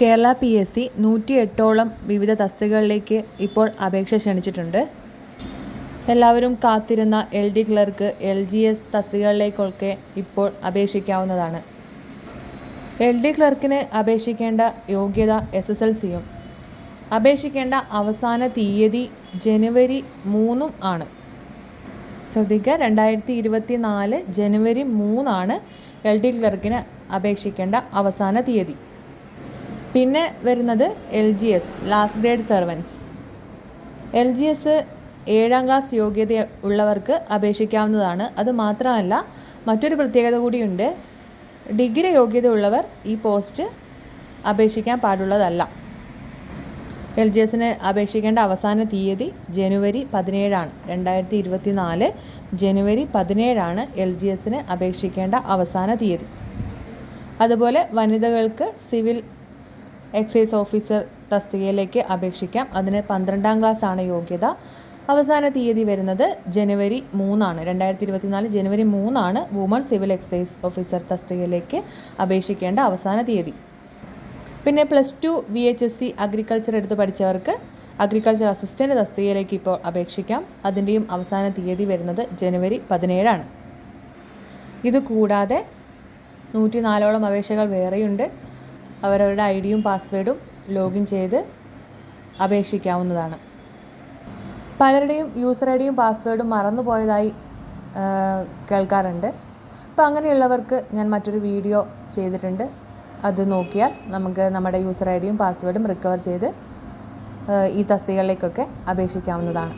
Kerala P S C നൂറ്റി എട്ടോളം വിവിധ തസ്തികകളിലേക്ക് ഇപ്പോൾ അപേക്ഷ ക്ഷണിച്ചിട്ടുണ്ട്. എല്ലാവരും കാത്തിരുന്ന L D clerk L G S തസ്തികകളിലേക്കൊക്കെ ഇപ്പോൾ അപേക്ഷിക്കാവുന്നതാണ്. എൽ ഡി ക്ലർക്കിന് അപേക്ഷിക്കേണ്ട യോഗ്യത എസ് എസ് എൽ സിയും അപേക്ഷിക്കേണ്ട അവസാന തീയതി ജനുവരി മൂന്നും ആണ്. ശ്രദ്ധിക്കുക രണ്ടായിരത്തി ഇരുപത്തി നാല് ജനുവരി മൂന്നാണ് എൽ ഡി ക്ലർക്കിന് അപേക്ഷിക്കേണ്ട അവസാന തീയതി. പിന്നെ വരുന്നത് L G S last grade servants L G S ഏഴാം ക്ലാസ് യോഗ്യത ഉള്ളവർക്ക് അപേക്ഷിക്കാവുന്നതാണ്. അത് മാത്രമല്ല മറ്റൊരു പ്രത്യേകത കൂടിയുണ്ട്. ഡിഗ്രി യോഗ്യത ഉള്ളവർ ഈ പോസ്റ്റ് അപേക്ഷിക്കാൻ പാടുള്ളതല്ല. എൽ ജി എസിന് അപേക്ഷിക്കേണ്ട അവസാന തീയതി ജനുവരി പതിനേഴാണ്. രണ്ടായിരത്തി ഇരുപത്തി നാല് ജനുവരി പതിനേഴാണ് എൽ ജി എസിന് അപേക്ഷിക്കേണ്ട അവസാന തീയതി. അതുപോലെ വനിതകൾക്ക് സിവിൽ എക്സൈസ് ഓഫീസർ തസ്തികയിലേക്ക് അപേക്ഷിക്കാം. അതിന് പന്ത്രണ്ടാം ക്ലാസ് ആണ് യോഗ്യത. അവസാന തീയതി വരുന്നത് ജനുവരി മൂന്നാണ്. രണ്ടായിരത്തി ഇരുപത്തിനാല് ജനുവരി മൂന്നാണ് വുമൺ സിവിൽ എക്സൈസ് ഓഫീസർ തസ്തികയിലേക്ക് അപേക്ഷിക്കേണ്ട അവസാന തീയതി. പിന്നെ plus two V H S C agriculture എടുത്ത് പഠിച്ചവർക്ക് അഗ്രികൾച്ചർ അസിസ്റ്റന്റ് തസ്തികയിലേക്ക് ഇപ്പോൾ അപേക്ഷിക്കാം. അതിന്റെയും അവസാന തീയതി വരുന്നത് ജനുവരി പതിനേഴാണ്. ഇത് കൂടാതെ നൂറ്റി നാലോളം അപേക്ഷകൾ വേറെയുണ്ട്. അവരവരുടെ ഐ ഡിയും പാസ്വേഡും ലോഗിൻ ചെയ്ത് അപേക്ഷിക്കാവുന്നതാണ്. പലരുടെയും യൂസർ ഐ ഡിയും പാസ്വേഡും മറന്നുപോയതായി കേൾക്കാറുണ്ട്. അപ്പോൾ അങ്ങനെയുള്ളവർക്ക് ഞാൻ മറ്റൊരു വീഡിയോ ചെയ്തിട്ടുണ്ട്. അത് നോക്കിയാൽ നമുക്ക് നമ്മുടെ യൂസർ ഐ ഡിയും പാസ്വേഡും റിക്കവർ ചെയ്ത് ഈ തസ്തികകളിലേക്കൊക്കെ അപേക്ഷിക്കാവുന്നതാണ്.